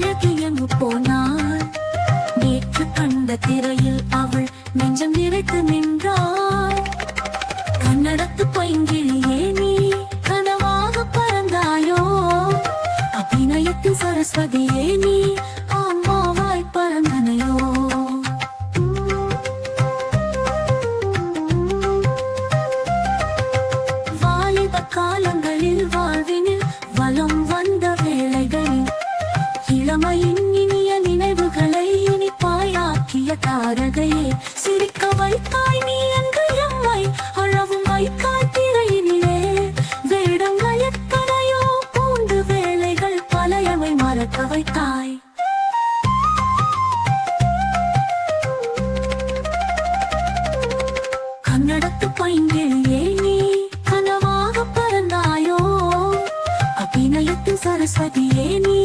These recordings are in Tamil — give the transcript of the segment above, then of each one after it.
அழகு எங்கு போனாள்? நேற்று கண்ட திரையில் அவள் நெஞ்சம் நிறைத்து நின்றாள். கன்னடத்து பைங்கிழியே நீ கனவாக பறந்தாயோ? அபிநயத்து சரஸ்வதியே நீ அரகையே சிரிக்க வைத்தாய் நீ என்று எம்மை அழவும் வைத்தாய் திரையினிலே. வேடங்கள் எத்தனையோ பூண்டு வேலைகள் பழையவை மறக்க வைத்தாய். கன்னடத்து பைங்கிழியே நீ கனவாக பறந்தாயோ? அபிநயத்து சரஸ்வதியே நீ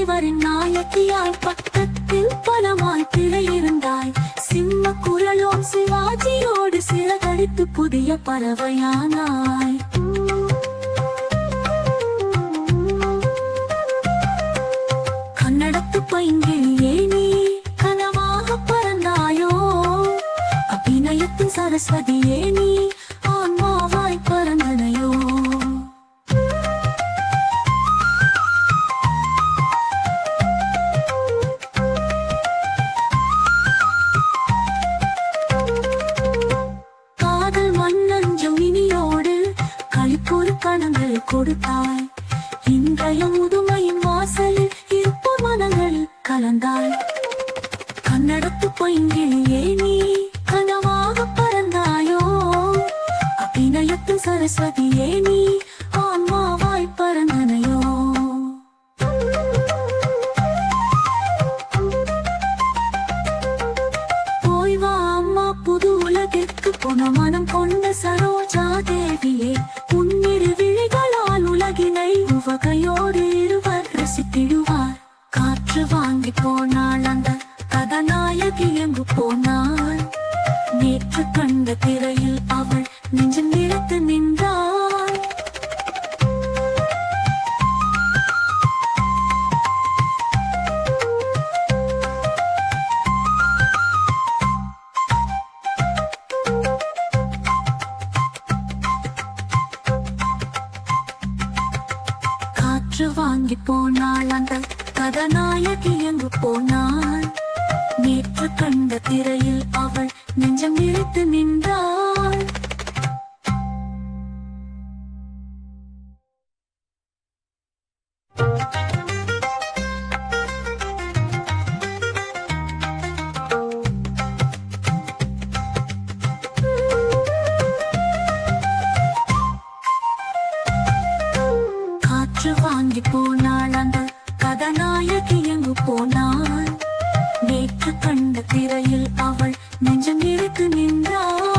தலைவரின் நாயக்கியாய் பக்கத்தில் பலமாய் திரையிருந்தாய் சிம்ம குரலோம் சிவாஜியோடு சிறகடித்து புதிய பறவையானாய். கன்னடத்து பைங்கிழியே நீ கனமாக பறந்தாயோ? அபிநயத்தின் சரஸ்வதியே நீ கொடுத்தாய். இன்றைய முதுமையின் வாசலில் இருப்பு மனங்கள் கலந்தாய். கன்னடத்து பைங்கிழியே நீ கனவாக பறந்தாயோ? அபிநயத்து சரஸ்வதியே நீ ஆன்மாவாய் பறந்தனையோ? புது உலகிற்கு போன மனம் கொண்ட சரோஜா தேவியே. வாசித்திடுவார். காற்று வாங்கி போனாள் அந்த கதாநாயகி எங்கு போனாள்? நேற்று கண்ட திரையில் அவள் நெஞ்சில் நிறுத்து நின்றாள். காற்று வாங்கி போனாள் அந்த கதாநாயகி எங்கு போனாள் நேற்று கண்ட திரையில் அவள் நெஞ்சம் நிறுத்து நின்ற காற்று வாங்கி போனாள். அந்த கதாநாயகி எங்கு போனாள்? நேற்று கண்ட திரையில் அவள் நெஞ்சம் இருக்கு நின்றாள்.